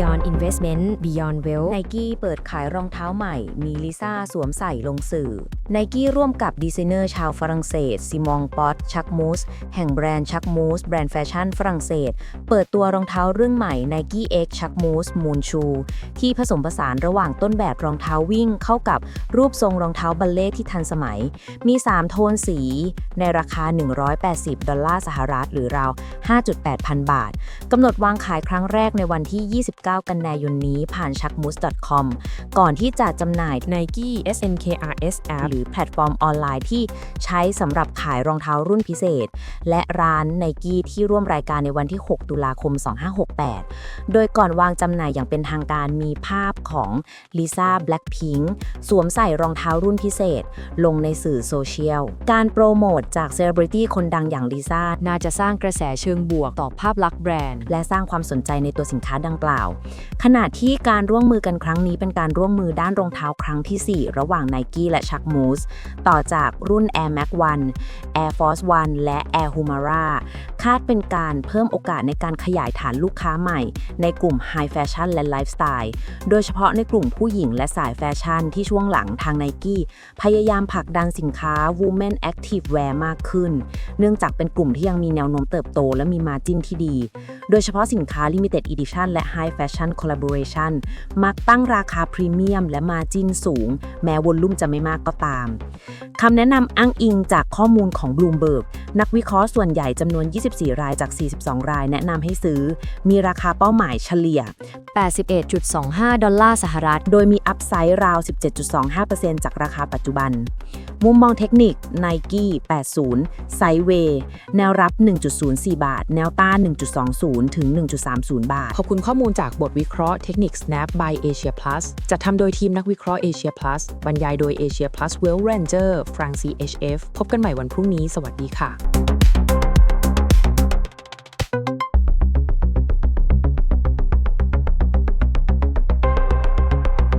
Beyond Investment Beyond Wealth ไนกี้เปิดขายรองเท้าใหม่ มีลิซ่าสวมใส่ลงสื่อไนกี้ร่วมกับดีไซเนอร์ชาวฝรั่งเศสซิมองปอตชักมูสแห่งแบรนด์ชักมูสแบรนด์แฟชั่นฝรั่งเศส เปิดตัวรองเท้ารุ่นใหม่ Nike X Chuck Moose Moon Shoe ที่ผสมผสานระหว่างต้นแบบรองเท้าวิ่งเข้ากับรูปทรงรองเท้าบัลเล่ที่ทันสมัย มี 3 โทนสี ในราคา 180 ดอลลาร์สหรัฐหรือราว 5.8 พันบาทกำหนดวางขายครั้งแรกในวันที่ 29กันยายนนี้ผ่าน chuckmoose.com ก่อนที่จะจำหน่าย Nike SNKRS App หรือแพลตฟอร์มออนไลน์ที่ใช้สำหรับขายรองเท้ารุ่นพิเศษ และร้านไนกี้ที่ร่วมรายการในวันที่ 6 ตุลาคม 2568 โดยก่อนวางจำหน่ายอย่างเป็นทางการมีภาพของลิซ่าแบล็ p พิงสวมใส่รองเท้ารุ่นพิเศษ ลงในสื่อโซเชียล การโปรโมทจากเซเลบริตี้คนดังอย่างลิซ่าน่าจะสร้างกระแสเชิงบวกต่อภาพลักษณ์แบรนด์ และสร้างความสนใจในตัวสินค้าดังกล่าวขณะที่การร่วมมือกันครั้งนี้เป็นการร่วมมือด้านรองเท้าครั้งทีสี่4 ระหว่าง n i กี้และ Chuck Moose ต่อจากรุ่น Air Max 1 Air Force 1 และ Air Humara คาดเป็นการเพิ่มโอกาสในการขยายฐานลูกค้าใหม่ ในกลุ่ม High Fashion และ Lifestyle โดยเฉพาะในกลุ่มผู้หญิงและสายแฟชั่นที่ช่วงหลังทาง Nike พยายามผลักดันสินค้า Women Active Wear มากขึ้น เนื่องจากเป็นกลุ่มที่ยังมีแนวโน้มเติบโตและมีมาจิ้นที่ดี โดยเฉพาะสินค้า Limited Edition และ High Fashion Collaboration มักตั้งราคาพรีเมียมและมาจิ้นสูง แม้วอลลุ่มจะไม่มากก็ตามคำแนะนำอ้างอิงจากข้อมูลของ Bloomberg นักวิเคราะห์ส่วนใหญ่จำนวน24 รายจาก 42 รายแนะนำให้ซื้อ มีราคาเป้าหมายเฉลี่ย 81.25 ดอลลาร์สหรัฐ โดยมีอัพไซด์ราว 17.25%จากราคาปัจจุบัน มุมมองเทคนิค Nike 80 ไซเวย์แนวรับ 1.04 บาท แนวต้าน 1.20 ถึง 1.30 บาท ขอบคุณข้อมูลจากบทวิเคราะห์เทคนิค Snap by Asia Plus จัดทำโดยทีมนักวิเคราะห์ Asia Plus บรรยายโดย Asia Plus Wealth Ranger ฟรังซี HF พบกันใหม่วันพรุ่งนี้ สวัสดีค่ะ